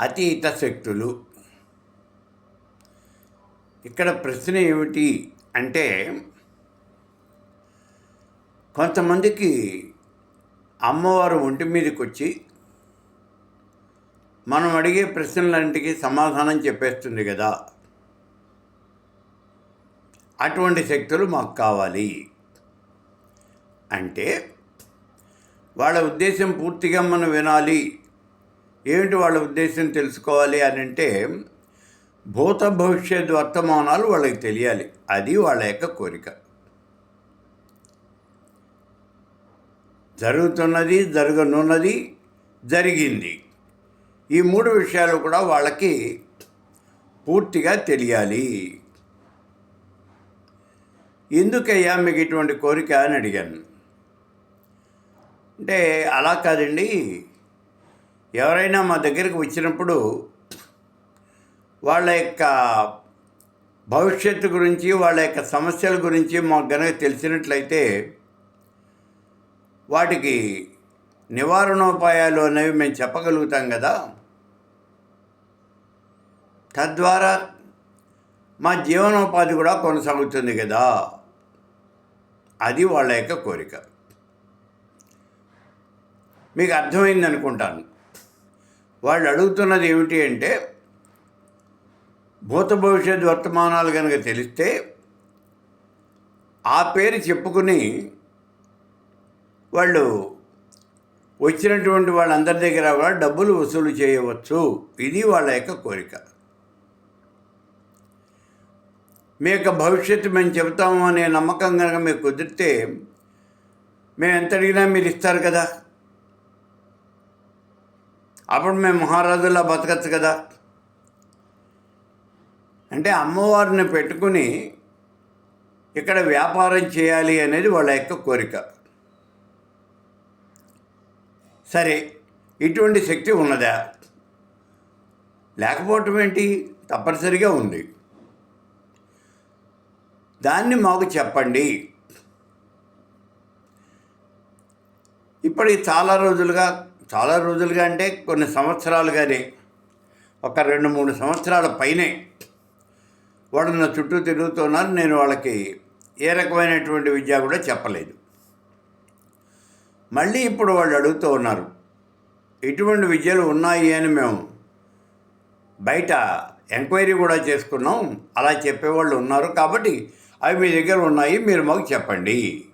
అతీత శక్తులు. ఇక్కడ ప్రశ్న ఏమిటి అంటే కొంతమందికి అమ్మవారు ఒంటి మీదకి వచ్చి మనం అడిగే ప్రశ్నలన్నింటికి సమాధానం చెప్పేస్తుంది కదా. అటువంటి శక్తులు మాకు కావాలి. అంటే వాళ్ళ ఉద్దేశం పూర్తిగా మనం వినాలి. ఏమిటి వాళ్ళ ఉద్దేశం తెలుసుకోవాలి అని అంటే భూత భవిష్యత్ వర్తమానాలు వాళ్ళకి తెలియాలి. అది వాళ్ళ యొక్క కోరిక. జరుగుతున్నది జరగనున్నది జరిగింది. ఈ మూడు విషయాలు కూడా వాళ్ళకి పూర్తిగా తెలియాలి. ఎందుకయ్యా మీకు ఇటువంటి కోరిక అని అడిగాను. అంటే అలా కాదండి. ఎవరైనా మా దగ్గరకు వచ్చినప్పుడు వాళ్ళ యొక్క భవిష్యత్తు గురించి వాళ్ళ యొక్క సమస్యల గురించి మాకు గనక తెలిసినట్లయితే వాటికి నివారణోపాయాలు అనేవి మేము చెప్పగలుగుతాం కదా. తద్వారా మా జీవనోపాధి కూడా కొనసాగుతుంది కదా. అది వాళ్ళ యొక్క కోరిక. మీకు అర్థమైంది అనుకుంటాను వాళ్ళు అడుగుతున్నది ఏమిటి అంటే భూత భవిష్యత్ వర్తమానాలు కనుక తెలిస్తే ఆ పేరు చెప్పుకుని వాళ్ళు వచ్చినటువంటి వాళ్ళందరి దగ్గర కూడా డబ్బులు వసూలు చేయవచ్చు. ఇది వాళ్ళ యొక్క కోరిక. మీ యొక్క భవిష్యత్తు మేము చెబుతాము అనే నమ్మకం కనుక మీకు కుదిరితే మేము ఎంత అడిగినా మీరు ఇస్తారు కదా. అప్పుడు మేము మహారాజులా బతకచ్చు కదా. అంటే అమ్మవారిని పెట్టుకుని ఇక్కడ వ్యాపారం చేయాలి అనేది వాళ్ళ యొక్క కోరిక. సరే ఇటువంటి శక్తి ఉన్నదా? లేకపోవటం ఏంటి? తప్పనిసరిగా ఉంది. దాన్ని మాకు చెప్పండి. ఇప్పటికి చాలా రోజులుగా చాలా రోజులుగా అంటే కొన్ని సంవత్సరాలుగానే ఒక రెండు మూడు సంవత్సరాల పైనే వాళ్ళు నా చుట్టూ తిరుగుతున్నారు నేను వాళ్ళకి ఏ రకమైనటువంటి విద్య కూడా చెప్పలేదు. మళ్ళీ ఇప్పుడు వాళ్ళు అడుగుతూ ఉన్నారు ఇటువంటి విద్యలు ఉన్నాయి అని మేము బయట ఎంక్వైరీ కూడా చేసుకున్నాం. అలా చెప్పేవాళ్ళు ఉన్నారు కాబట్టి అవి మీ దగ్గర ఉన్నాయి మీరు మాకు చెప్పండి.